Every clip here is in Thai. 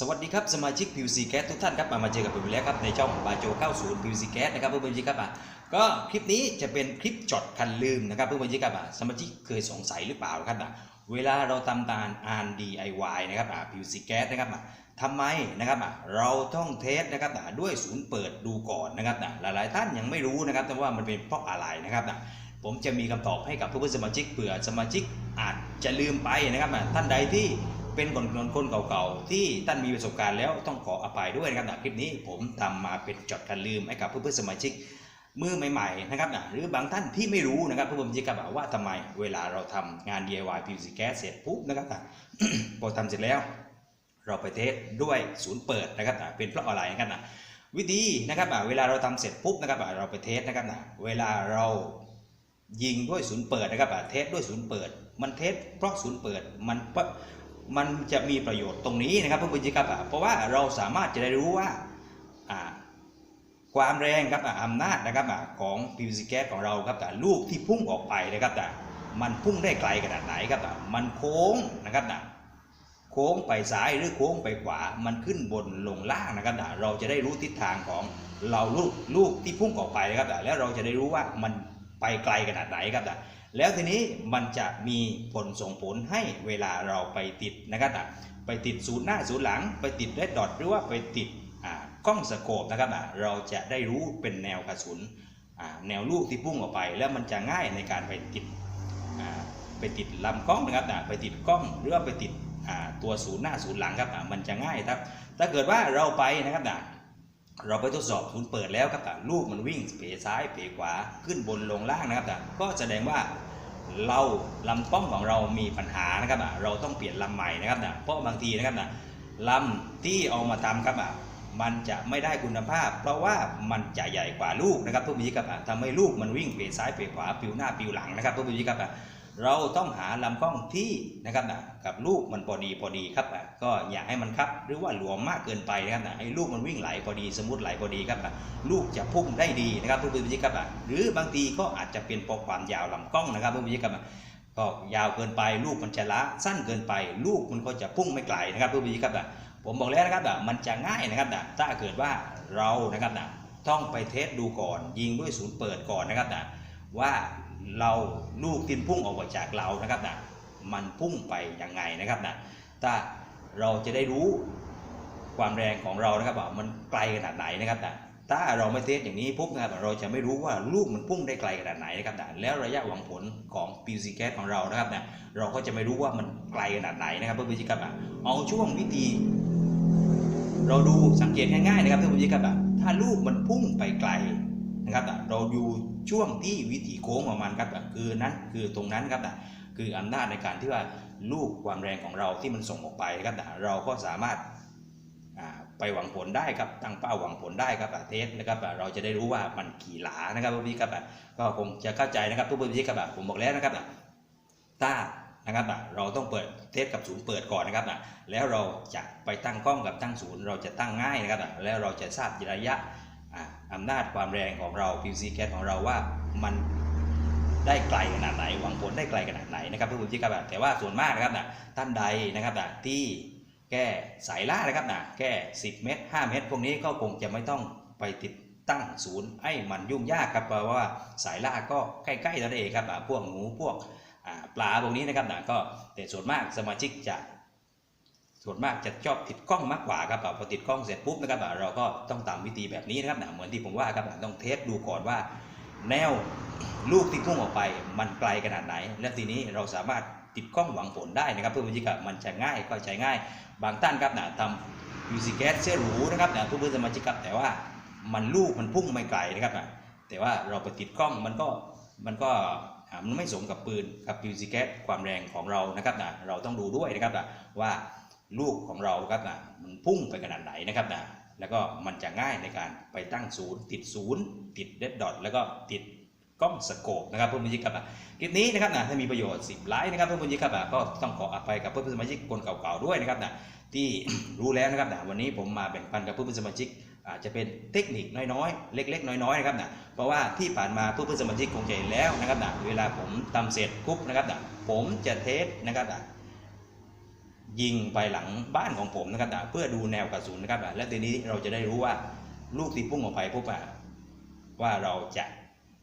สวัสดีครับสมาชิก PVC Gas ทุกท่านครับมามาเจอกับผมแล้วครับในช่องบาโจ90 PVC Gas นะครับเพื่อนๆครับอะก็คลิปนี้จะเป็นคลิปจดคันลืมนะครับเพื่อนๆครับอะสมาชิกเคยสงสัยหรือเปล่าครับอะเวลาเราทำการ R DIY นะครับอะ PVC Gas นะครับอะทำไมนะครับอะเราต้องเทสนะครับอะด้วยศูนย์เปิดดูก่อนนะครับอะหลายๆท่านยังไม่รู้นะครับแต่ว่ามันเป็นเพราะอะไรนะครับอะผมจะมีคำตอบให้กับเพื่อนๆสมาชิกเผื่อสมาชิกอาจจะลืมไปนะครับอะท่านใดที่ เป็นคนคนคนเก่าๆ ที่ท่านมีประสบการณ์แล้วต้องขออภัยด้วยนะครับนะคลิปนี้ผมทำมาเป็นจดกันลืมให้กับเพื่อนๆสมาชิกมือใหม่ๆนะครับนะหรือบางท่านที่ไม่รู้นะครับเพื่อนๆสมาชิกครับว่าทำไมเวลาเราทำงาน DIY PVC gas เสร็จปุ๊บนะครับนะพอทำเสร็จแล้ว เราไปเทสด้วยศูนย์เปิดนะครับนะเป็นเพราะอะไรนะครับนะวิธีนะครับนะเวลาเราทำเสร็จปุ๊บนะครับนะเราไปเทสนะครับนะเวลาเรายิงด้วยศูนย์เปิดนะครับนะเทสด้วยศูนย์เปิด มันเทสเพราะศูนย์เปิดมันเพราะ มันจะมีประโยชน์ตรงนี้นะครับเพื่อนๆครับเพราะว่าเราสามารถจะได้รู้ว่าความแรงครับอำนาจนะครับของ PVC gas ของเราครับแต่ลูกที่พุ่งออกไปนะครับแต่มันพุ่งได้ไกลขนาดไหนครับอ่มันโค้งนะครับนะโค้งไปซ้ายหรือโค้งไปขวา มันขึ้นบนลงล่างนะครับนะเราจะได้รู้ทิศทางของเราลูกลูกที่พุ่งออกไปนะครับแต่แล้วเราจะได้รู้ว่ามันไปไกลขนาดไหนครับแต่ แล้วทีนี้มันจะมีผลส่งผลให้เวลาเราไปติดนะครับอะไปติดศูนย์หน้าศูนย์หลัง ไปติดเรดดอทหรือว่าไปติดกล้องสโคปนะครับอะเราจะได้รู้เป็นแนวกระสุนแนวลูกที่พุ่งออกไป แล้วมันจะง่ายในการไปติดไปติดลำกล้องนะครับอะไปติดกล้องหรือว่าไปติดตัวศูนย์หน้าศูนย์หลังครับอะมันจะง่ายครับถ้าเกิดว่าเราไปนะครับอะ เราไปทดสอบศูนย์เปิดแล้วครับอ่ลูกมันวิ่งเผซ้ายเผขวาขึ้นบนลงล่างนะครับอ่ก็แสดงว่าเราลำกล้องของเรามีปัญหานะครับอะเราต้องเปลี่ยนลำใหม่นะครับเพราะบางทีนะครับลำที่เอามาทำครับอะมันจะไม่ได้คุณภาพ เพราะว่ามันจะใหญ่กว่าลูกนะครับทุกทีครับทำให้ลูกมันวิ่งเปซ้ายเปขวาปิวหน้าปิวหลังนะครับทุกทีครับ เราต้องหาลำกล้องที่นะครับนะกับลูกมันพอดีพอดีครับอะก็อย่าให้มันครับหรือว่าหลวมมากเกินไปนะครับนะให้ลูกมันวิ่งไหลพอดีสมมติไหลพอดีครับอะลูกจะพุ่งได้ดีนะครับทุกทีครับอะหรือบางทีก็อาจจะเป็นเพราะความยาวลำกล้องนะครับทุกทีครับอะก็ยาวเกินไปลูกมันจะละสั้นเกินไป ลูกมันก็จะพุ่งไม่ไกลนะครับเพื่อนๆครับนะผมบอกแล้วนะครับนะมันจะง่ายนะครับนะถ้าเกิดว่าเรานะครับนะต้องไปเทสดูก่อนยิงด้วยศูนย์เปิดก่อนนะครับนะว่า เราลูกที่พุ่งออกมาจากเรานะครับนะมันพุ่งไปยังไงนะครับนะถ้าเราจะได้รู้ความแรงของเรานะครับว่ามันไกลขนาดไหนนะครับนะถ้าเราไม่เทสอย่างนี้ปุ๊บนะครับเราจะไม่รู้ว่าลูกมันพุ่งได้ไกลขนาดไหนนะครับนะแล้วระยะหวังผลของ PVC gas ของเรานะครับนะเราก็จะไม่รู้ว่ามันไกลขนาดไหนนะครับเพื่อนๆครับอะเอาช่วงวิธี เราดูสังเกตง่ายๆนะครับเพื่อนๆครับถ้าลูกมันพุ่งไปไกล นะครับเราดูช่วงที่วิถีโค้งของมันครับคือนั้นคือตรงนั้นครับคืออำนาจในการที่ว่าลูกความแรงของเราที่มันส่งออกไปนะครับเราก็สามารถไปหวังผลได้ครับตั้งเป้าหวังผลได้ครับเทสนะครับเราจะได้รู้ว่ามันกี่หลานะครับพี่ครับก็คงจะเข้าใจนะครับทุกพี่ครับผมบอกแล้วนะครับถ้านะครับเราต้องเปิดเทสกับศูนย์เปิดก่อนนะครับแล้วเราจะไปตั้งกล้องกับตั้งศูนย์เราจะตั้งง่ายนะครับแล้วเราจะทราบระยะ อำนาจความแรงของเรา PVC gas ของเราว่ามันได้ไกลขนาดไหนหวังผลได้ไกลขนาดไหนนะครับทุกพี่ครับอะแต่ว่าส่วนมากนะครับอะท่านใดนะครับอะที่แก้สายล่านะครับนะแก้ 10 เมตร 5 เมตร พวกนี้ก็คงจะไม่ต้องไปติดตั้งศูนย์ไอ้มันยุ่งยากครับเพราะว่าสายล่าก็ใกล้ๆนั่นเองครับพวกหมูพวกปลาพวกนี้นะครับนะก็แต่ส่วนมากสมาชิกจะ ส่วนมากจะชอบติดกล้องมากกว่าครับพอติดกล้องเสร็จปุ๊บนะครับเราก็ต้องตามวิธีแบบนี้นะครับนะเหมือนที่ผมว่าครับต้องเทสดูก่อนว่า แนวลูกที่พุ่งออกไปมันไกลขนาดไหน และทีนี้เราสามารถติดกล้องหวังผลได้นะครับเพื่อวิธีการมันจะง่ายก็ใช้ง่าย บางท่านครับนะทำยูซิแกสเสือหรูนะครับนะผู้เพื่อนสมาชิกครับแต่ว่ามันลูกมันพุ่งไม่ไกลนะครับนะแต่ว่าเราไปติดกล้องมันก็มันก็มันไม่สมกับปืนกับยูซิแกสความแรงของเรานะครับนะเราต้องดูด้วยนะครับนะว่า ลูกของเราครับนะมันพุ่งไปขนาดไหนนะครับนะแล้วก็มันจะง่ายในการไปตั้งศูนย์ติดศูนย์ติดเดดดอทแล้วก็ติดกล้องสโคปนะครับเพื่อนผู้ชมครับคลิปนี้นะครับนะถ้ามีประโยชน์10ไลค์นะครับเพื่อนๆครับอะก็ต้องขออภัยกับเพื่อนๆสมาชิกคนเก่าๆด้วยนะครับนะที่รู้แล้วนะครับนะวันนี้ผมมาแบ่งปันกับเพื่อนๆสมาชิกอาจจะเป็นเทคนิคน้อยๆ เล็ก ๆ น้อยๆนะครับนะเพราะว่าที่ผ่านมาเพื่อนๆสมาชิกคงจะเห็นแล้วนะครับนะเวลาผมทำเสร็จปุ๊บนะครับนะผมจะเทสนะครับนะ ยิงไปหลังบ้านของผมนะครับเพื่อดูแนวกระสุนนะครับและทีนี้เราจะได้รู้ว่าลูกที่พุ่งออกไปพวกว่าเราจะ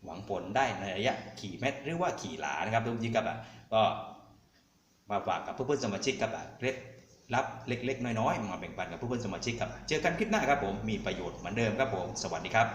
หวังผลได้ในระยะขี่เม็ดหรือว่าขี่หลานะครับทุกทีครับก็มาฝากกับเพื่อนๆสมาชิกครับเคล็ดลับเล็ก ๆ น้อยๆมาแบ่งปันกับเพื่อนๆสมาชิกครับเจอกันคลิปหน้าครับผมมีประโยชน์เหมือนเดิมครับผมสวัสดีครับ